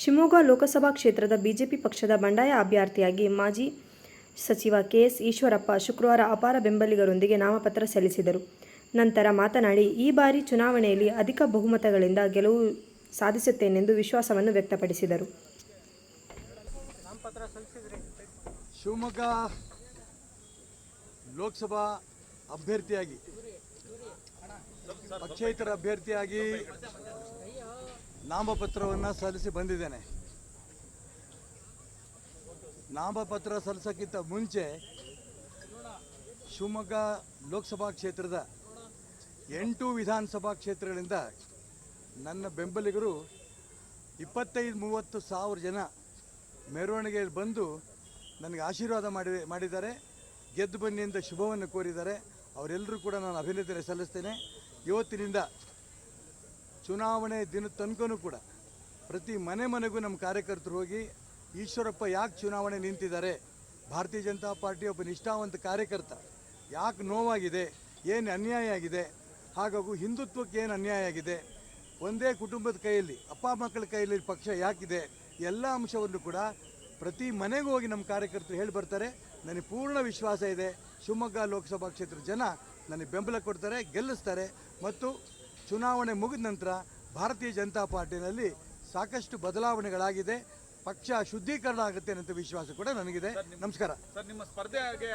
ಶಿವಮೊಗ್ಗ ಲೋಕಸಭಾ ಕ್ಷೇತ್ರದ ಬಿಜೆಪಿ ಪಕ್ಷದ ಬಂಡಾಯ ಅಭ್ಯರ್ಥಿಯಾಗಿ ಮಾಜಿ ಸಚಿವ ಕೆಎಸ್ ಈಶ್ವರಪ್ಪ ಶುಕ್ರವಾರ ಅಪಾರ ಬೆಂಬಲಿಗರೊಂದಿಗೆ ನಾಮಪತ್ರ ಸಲ್ಲಿಸಿದರು. ನಂತರ ಮಾತನಾಡಿ, ಈ ಬಾರಿ ಚುನಾವಣೆಯಲ್ಲಿ ಅಧಿಕ ಬಹುಮತಗಳಿಂದ ಗೆಲುವು ಸಾಧಿಸುತ್ತೇನೆಂದು ವಿಶ್ವಾಸವನ್ನು ವ್ಯಕ್ತಪಡಿಸಿದರು. ಶಿವಮೊಗ್ಗ ಲೋಕಸಭಾ ಅಭ್ಯರ್ಥಿಯಾಗಿ, ಪಕ್ಷೇತರ ಅಭ್ಯರ್ಥಿಯಾಗಿ ನಾಮಪತ್ರವನ್ನು ಸಲ್ಲಿಸಿ ಬಂದಿದ್ದೇನೆ. ನಾಮಪತ್ರ ಸಲ್ಲಿಸೋಕ್ಕಿಂತ ಮುಂಚೆ ಶಿವಮೊಗ್ಗ ಲೋಕಸಭಾ ಕ್ಷೇತ್ರದ ಎಂಟು ವಿಧಾನಸಭಾ ಕ್ಷೇತ್ರಗಳಿಂದ ನನ್ನ ಬೆಂಬಲಿಗರು ಇಪ್ಪತ್ತೈದು ಮೂವತ್ತು ಸಾವಿರ ಜನ ಮೆರವಣಿಗೆಯಲ್ಲಿ ಬಂದು ನನಗೆ ಆಶೀರ್ವಾದ ಮಾಡಿ ಮಾಡಿದ್ದಾರೆ. ಗೆದ್ದು ಬನ್ನಿಯಿಂದ ಶುಭವನ್ನು ಕೋರಿದ್ದಾರೆ. ಅವರೆಲ್ಲರೂ ಕೂಡ ನಾನು ಅಭಿನಂದನೆ ಸಲ್ಲಿಸ್ತೇನೆ. ಇವತ್ತಿನಿಂದ ಚುನಾವಣೆ ದಿನ ತನಕನೂ ಕೂಡ ಪ್ರತಿ ಮನೆ ಮನೆಗೂ ನಮ್ಮ ಕಾರ್ಯಕರ್ತರು ಹೋಗಿ, ಈಶ್ವರಪ್ಪ ಯಾಕೆ ಚುನಾವಣೆ ನಿಂತಿದ್ದಾರೆ? ಭಾರತೀಯ ಜನತಾ ಪಾರ್ಟಿ ಒಬ್ಬ ನಿಷ್ಠಾವಂತ ಕಾರ್ಯಕರ್ತ ಯಾಕೆ ನೋವಾಗಿದೆ? ಏನು ಅನ್ಯಾಯ ಆಗಿದೆ? ಹಾಗಾಗಿ ಹಿಂದುತ್ವಕ್ಕೆ ಏನು ಅನ್ಯಾಯ ಆಗಿದೆ? ಒಂದೇ ಕುಟುಂಬದ ಕೈಯಲ್ಲಿ, ಅಪ್ಪ ಮಕ್ಕಳ ಕೈಯಲ್ಲಿ ಪಕ್ಷ ಯಾಕಿದೆ? ಎಲ್ಲ ಅಂಶವನ್ನು ಕೂಡ ಪ್ರತಿ ಮನೆಗೂ ಹೋಗಿ ನಮ್ಮ ಕಾರ್ಯಕರ್ತರು ಹೇಳಿ ಬರ್ತಾರೆ. ನನಗೆ ಪೂರ್ಣ ವಿಶ್ವಾಸ ಇದೆ. ಶಿವಮೊಗ್ಗ ಲೋಕಸಭಾ ಕ್ಷೇತ್ರದ ಜನ ನನಗೆ ಬೆಂಬಲ ಕೊಡ್ತಾರೆ, ಗೆಲ್ಲಿಸ್ತಾರೆ. ಮತ್ತು ಚುನಾವಣೆ ಮುಗಿದ ನಂತರ ಭಾರತೀಯ ಜನತಾ ಪಾರ್ಟಿನಲ್ಲಿ ಸಾಕಷ್ಟು ಬದಲಾವಣೆಗಳಾಗಿದೆ. ಪಕ್ಷ ಶುದ್ಧೀಕರಣ ಆಗುತ್ತೆ ಅನ್ನೋ ವಿಶ್ವಾಸ ಕೂಡ ನನಗಿದೆ. ನಮಸ್ಕಾರ. ಸರ್ ನಿಮ್ಮ ಸ್ಪರ್ಧೆಗೆ